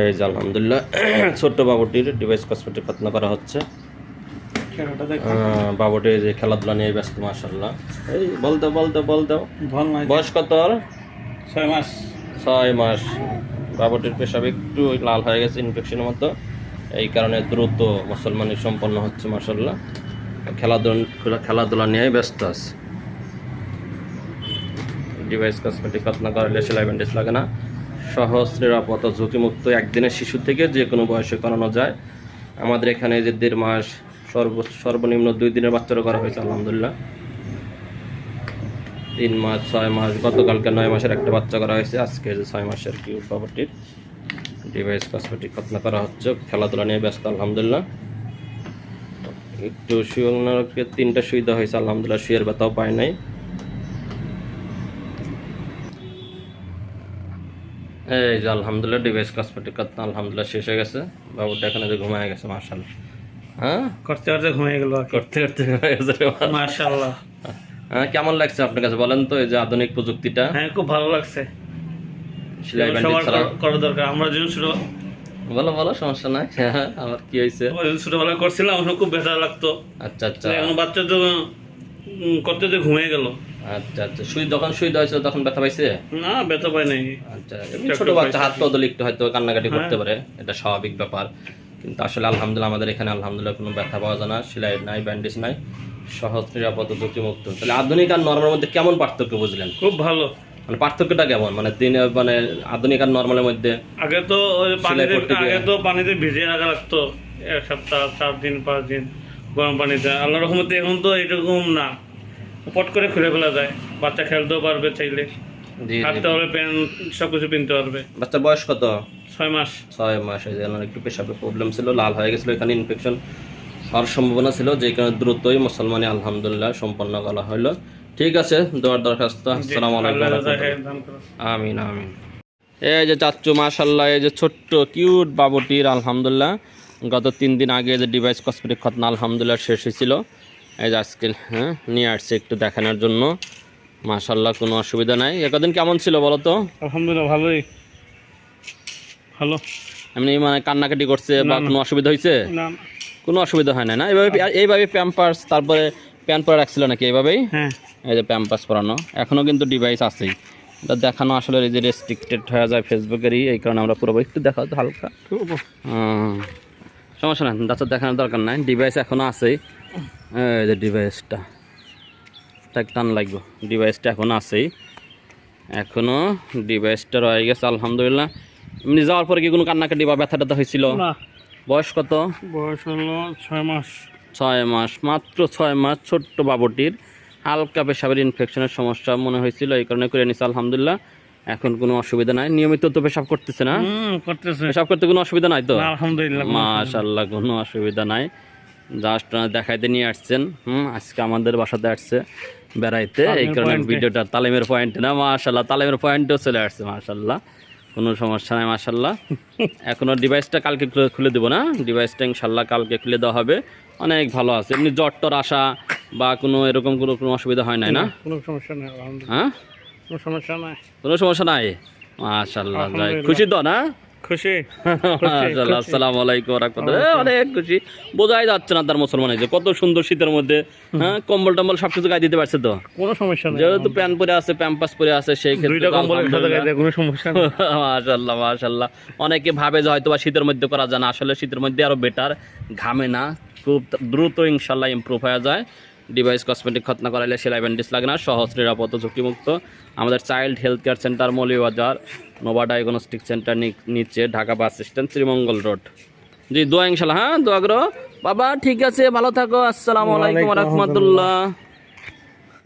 এই যে আলহামদুলিল্লাহ ছোট্ট বাবুটির ডিভাইস কসমেটিক খতনা করা হচ্ছে। বাবুটি যে খেলাধুলা নিয়ে ব্যস্ত মাসাল্লাহ এই বলতে বলতে বলতে ভালো নাই। বয়স কত ওর? ছয় মাস। ছয় মাস। বাবুটির পেশাব একটু লাল হয়ে গেছে ইনফেকশনের মতো। এই কারণে দ্রুত মুসলমানি সম্পন্ন হচ্ছে মাসাল্লাহ খেলাধুলা খেলাধুলা নিয়ে ব্যস্ত আছে। ডিভাইস কসমেটিক খতনা করালে সেলাই ব্যান্ডেজ লাগে না। সহজ নিরাপদ ঝুঁকিমুক্ত একদিনের শিশু থেকে যে কোনো বয়সে করানো যায়। আমাদের এখানে যে দেড় মাস সর্ব সর্বনিম্ন দুই দিনের বাচ্চারও করা হয়েছে, আলহামদুলিল্লাহ। তিন মাস, ছয় মাস, গতকালকে নয় মাসের একটা বাচ্চা করা হয়েছে। আজকে যে ছয় মাসের কি বাবুটির ডিভাইস কসমেটিক খতনা করা হচ্ছে। খেলাধুলা নিয়ে ব্যস্ত, আলহামদুলিল্লাহ। একটু শুয়ে তিনটা সুবিধা হয়েছে, আলহামদুলিল্লাহ, শুয়ের ব্যথাও পায় নাই। এই যে আলহামদুলিল্লাহ ডিভাইস কসমেটিক খতনা আলহামদুলিল্লাহ শেষ হয়ে গেছে। বাবুটা এখানে যে ঘুমায় গেছে মার্শাল হ্যাঁ? করতে করতে ঘুমিয়ে গেল করতে করতে ঘুমায় গেছে রে হ্যাঁ কেমন লাগছে আপনার কাছে বলেন তো এই যে আধুনিক প্রযুক্তিটা? হ্যাঁ খুব ভালো লাগছে। সেলাই করা- করা দরকার আমরা যেন ছোট বলো বলো সমস্যা নাই। হ্যাঁ আমার কি হয়েছে? আমরা ছোটবেলায় করছিলাম খুব ব্যথা লাগতো। আচ্ছা আচ্ছা। এখন বাচ্চা তো করতে করতে ঘুমিয়ে গেল। আচ্ছা আচ্ছা। সুই যখন সুই দেওয়া হয়েছিল তখন ব্যথা পাইছে? না ব্যথা পাই নাই। আচ্ছা ছোট বাচ্চা হাত পা একটু হয়তো কান্নাকাটি হ্যাঁ। করতে পারে এটা স্বাভাবিক ব্যাপার। কিন্তু আসলে আলহামদুলিল্লাহ আমাদের এখানে আলহামদুলিল্লাহ কোনো ব্যথা পাওয়া যায় না সেলাই নাই ব্যান্ডেজ নাই সহজ নিরাপদ ঝুঁকিমুক্ত। তাহলে আধুনিক আর নর্মালের মধ্যে কেমন পার্থক্য বুঝলেন? খুব ভালো। মানে পার্থক্যটা কেমন? মানে দিনে মানে আধুনিক আর নর্মালের মধ্যে আগে তো পানিতে আগে তো পানিতে ভিজিয়ে রাখা লাগতো এক সপ্তাহ চার দিন পাঁচ দিন গরম পানিতে। আল্লাহ রহমতে এখন তো এরকম না। পট করে খুলে ফেলা যায়। বাচ্চা খেলতেও পারবে চাইলে। হাঁটতে পারবে প্যান্ট কিনতে পারবে। বাচ্চার বয়স কত? ছয় মাস। ছয় মাস এই জন্য একটু পেশাবের প্রবলেম ছিল লাল হয়ে গেছিল এখানে ইনফেকশন হওয়ার সম্ভাবনা ছিল যে কারণে দ্রুতই মুসলমানি আলহামদুলিল্লাহ সম্পন্ন করা হলো। ঠিক আছে দোয়ার দরখাস্ত আসসালামু আলাইকুম। আমিন আমিন। এই যে চাচ্চু মাশাল্লাহ এই যে ছোট্ট কিউট বাবুটির আলহামদুলিল্লাহ গত তিন দিন আগে যে ডিভাইস কসমেটিক খতনা আলহামদুলিল্লাহ শেষ হয়েছিল। এই যে আজকে হ্যাঁ নিয়ে আসছে একটু দেখানোর জন্য। মাশাল্লাহ কোনো অসুবিধা নাই। একদিন কেমন ছিল বলো তো? আলহামদুলিল্লাহ ভালোই। ভালো। এমনি মানে কান্নাকাটি করছে বা কোনো অসুবিধা হয়েছে? না। কোনো অসুবিধা হয় না? না এইভাবে এইভাবে প্যাম্পার্স তারপরে প্যান্ট পরে রাখছিল নাকি এইভাবেই হ্যাঁ। এই যে প্যাম্পার্স পরানো। এখনও কিন্তু ডিভাইস আছেই। এটা দেখানো আসলে এই যে রেস্ট্রিক্টেড হয়ে যায় ফেসবুকেরই এই কারণে আমরা পুরো একটু দেখা হালকা। সমস্যা নাই দাঁতের দেখানোর দরকার নাই। ডিভাইস এখনও আছেই। এই যে ডিভাইসটা tak টান লাগবে। ডিভাইসটা এখনও আছেই। এখনও ডিভাইসটা রয়ে গেছে আলহামদুলিল্লাহ। এমনি যাওয়ার পরে কি কোনো কান্নাকাটি বা ব্যথা ট্যাথা হয়েছিল বয়স কত? বয়স হলো ছয় মাস। ছয় মাস মাত্র ছয় মাস ছোট্ট বাবুটির হালকা পেশাবের ইনফেকশনের সমস্যা মনে হয়েছিল এই কারণে করে নিছে আলহামদুলিল্লাহ। এখন কোনো অসুবিধা নাই। নিয়মিত তো পেশাব করতেছে না? করতেছে। পেশাব করতে কোনো অসুবিধা নাই তো? আলহামদুলিল্লাহ মাশাল্লাহ কোনো অসুবিধা নাই। জাস্ট দেখাইতে নিয়ে আসছেন। হুম আজকে আমাদের বাসাতে আসছে বেড়াইতে। এই কারণে ভিডিওটা তালিমের পয়েন্টে না মাশাল্লাহ তালিমের পয়েন্টেও চলে আসছে মাশাল্লাহ কোনো সমস্যা নাই মাশাল্লাহ এখনও ডিভাইসটা কালকে খুলে দেবো না। ডিভাইসটা ইনশাল্লাহ কালকে খুলে দেওয়া হবে। অনেক ভালো আছে। এমনি জ্বর টর আসা বা কোনো এরকম কোনো কোনো অসুবিধা হয় নাই না? কোনো সমস্যা নেই হ্যাঁ? কোনো সমস্যা নাই। কোনো সমস্যা নাই? মাশাল্লাহ খুশি তো না? খুশি? আসসালামু আলাইকুম রাহমাতুল্লাহ অনেক খুশি। বোঝাই যাচ্ছে না তার মুসলমান যে কত সুন্দর শীতের মধ্যে হ্যাঁ কম্বল টম্বল সবকিছু গায়ে দিতে পারছে তো? কোনো সমস্যা নেই। যেহেতু প্যান্ট পরে আছে প্যাম্পাস পরে আছে সেই ক্ষেত্রে দুইটা তো কম্বল গায়ে দেয়, কোনো সমস্যা নেই। মাশাল্লাহ মাশাল্লাহ অনেকে ভাবে যে হয়তো বা শীতের মধ্যে করা যায় না আসলে শীতের মধ্যে আরও বেটার ঘামে না খুব দ্রুত ইনশাল্লাহ ইমপ্রুভ হয়ে যায়। ডিভাইস কসমেটিক খতনা করাইলে সেলাই ব্যান্ডেজ লাগে না সহজ নিরাপদ ঝুঁকিমুক্ত। আমাদের child health care centre Moulvibazar Nova diagnostic centre নিচে Dhaka bus stand Sreemangal road. জি দোয়া ইনশাল্লাহ হ্যাঁ দোয়া করো। বাবা ঠিক আছে ভালো থাকো আসসালামু আলাইকুম রহমতুল্লাহ।